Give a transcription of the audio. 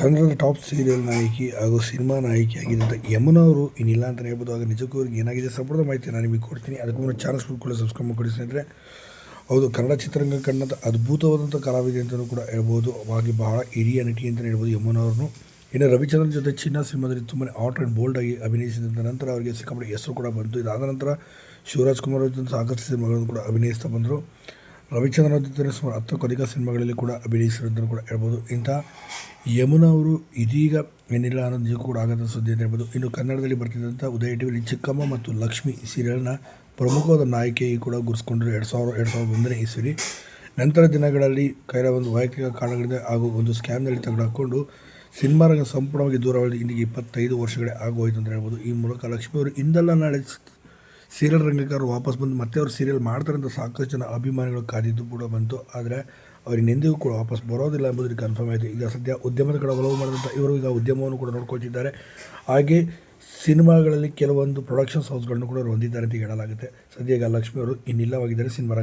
ಕನ್ನಡದ top serial ನಾಯಕಿ ಹಾಗೂ ಸಿನಿಮಾ ನಾಯಕಿಯಾಗಿದ್ದಂಥ ಯಮುನಾ ಅವರು ಇನ್ನಿಲ್ಲ ಅಂತ ಹೇಳ್ಬೋದು. ಆಗ ನಿಜಕ್ಕೂ ಅವ್ರಿಗೆ ಏನಾಗಿದೆ ಸಂಪೂರ್ಣ ಮಾಹಿತಿ ನಾನು ನಿಮಗೆ ಕೊಡ್ತೀನಿ. ಅದಕ್ಕೂ ಮುನ್ನ ಚಾನಲ್ಸ್ ಕೂಡ ಸಬ್ಸ್ಕ್ರೈಬ್ ಮಾಡಿ ಸ್ನೇಹಿತರೆ. ಹೌದು, ಕನ್ನಡ ಚಿತ್ರರಂಗ ಕಣ್ಣದ ಅದ್ಭುತವಾದಂಥ ಕಲಾವಿದೆ ಅಂತಲೂ ಕೂಡ ಹೇಳ್ಬೋದು. ಹಾಗೆ ಬಹಳ ಹಿರಿಯ ನಟಿ ಅಂತಲೇ ಹೇಳ್ಬೋದು ಯಮುನಾ ಅವ್ರನ್ನು. ಇನ್ನು ರವಿಚಂದ್ರನ್ ಜೊತೆ ಚಿನ್ನ ಸಿನಿಮಾದಲ್ಲಿ ತುಂಬಾ ಆಟ್ ಆ್ಯಂಡ್ ಬೋಲ್ಡ್ ಆಗಿ ಅಭಿನಯಿಸಿದ ನಂತರ ಅವರಿಗೆ ಸಿಕ್ಕಾಪಟ್ಟೆ ಹೆಸರು ಕೂಡ ಬಂತು. ಇದಾದ ನಂತರ ಶಿವರಾಜ್ ಕುಮಾರ್ ಜೊತೆ ಸಾಕಷ್ಟು ಸಿನಿಮಾಗಳನ್ನು ಕೂಡ ಅಭಿನಯಿಸ್ತಾ ಬಂದರು. ರವಿಚಂದ್ರನ್ ಸುಮಾರು ಹತ್ತಕ್ಕೂ ಸಿನಿಮಾಗಳಲ್ಲಿ ಕೂಡ ಅಭಿನಯಿಸಿರೋದನ್ನು ಕೂಡ ಹೇಳ್ಬೋದು. ಇಂಥ ಯಮುನಾ ಅವರು ಇದೀಗ ಏನಿಲ್ಲ ಅನ್ನೋದು ನಿಜಕ್ಕೂ ಕೂಡ ಆಗದ ಸುದ್ದಿ ಅಂತ ಹೇಳ್ಬೋದು. ಇನ್ನು ಕನ್ನಡದಲ್ಲಿ ಬರ್ತಿದ್ದಂಥ ಉದಯ ಟಿವಿಲಿ ಚಿಕ್ಕಮ್ಮ ಮತ್ತು ಲಕ್ಷ್ಮಿ ಸೀರಿಯಲ್ನ ಪ್ರಮುಖವಾದ ನಾಯಕಿಯಾಗಿ ಕೂಡ ಗುರುಸ್ಕೊಂಡ್ರು ಎರಡು ಸಾವಿರ, ಎರಡು ಸಾವಿರದ ಒಂದನೇ ಇಸ್ವಿಲಿ. ನಂತರ ದಿನಗಳಲ್ಲಿ ಕೈಲ ಒಂದು ವೈಯಕ್ತಿಕ ಕಾರಣಗಳಿಂದ ಹಾಗೂ ಒಂದು ಸ್ಕ್ಯಾಮ್ನಲ್ಲಿ ತೆಗೆದುಹಾಕೊಂಡು ಸಿನಿಮಾ ರಂಗ ಸಂಪೂರ್ಣವಾಗಿ ದೂರವಾಗಿ ಇಂದಿಗೆ ಇಪ್ಪತ್ತೈದು ವರ್ಷಗಳೇ ಆಗೋಯ್ತು ಅಂತ ಹೇಳ್ಬೋದು. ಈ ಮೂಲಕ ಲಕ್ಷ್ಮಿ ಅವರು ಇಂದಲ್ಲ ನಾಳೆ ಸೀರಿಯಲ್ ರಂಗಕ್ಕೆ ವಾಪಸ್ ಬಂದು ಮತ್ತೆ ಅವ್ರು ಸೀರಿಯಲ್ ಮಾಡ್ತಾರೆ ಅಂತ ಸಾಕಷ್ಟು ಜನ ಅಭಿಮಾನಿಗಳು ಕಾದಿದ್ದು ಕೂಡ ಬಂತು. ಆದರೆ ಅವ್ರಿಗೆ ಎಂದಿಗೂ ಕೂಡ ವಾಪಸ್ ಬರೋದಿಲ್ಲ ಎಂಬುದಕ್ಕೆ ಕನ್ಫರ್ಮ್ ಆಯಿತು. ಈಗ ಸದ್ಯ ಉದ್ಯಮದ ಕಡೆ ಒಲವು ಮಾಡಿದಂಥ ಇವರು ಈಗ ಉದ್ಯಮವನ್ನು ಕೂಡ ನೋಡ್ಕೊಳ್ತಿದ್ದಾರೆ. ಹಾಗೆ ಸಿನಿಮಾಗಳಲ್ಲಿ ಕೆಲವೊಂದು ಪ್ರೊಡಕ್ಷನ್ಸ್ ಹೌಸ್ಗಳನ್ನು ಕೂಡ ಅವರು ಹೊಂದಿದ್ದಾರೆ ಅಂತ ಹೇಳಲಾಗುತ್ತೆ. ಸದ್ಯ ಈಗ ಲಕ್ಷ್ಮಿ ಅವರು ಇನ್ನಿಲ್ಲವಾಗಿದ್ದಾರೆ, ಸಿನಿಮಾ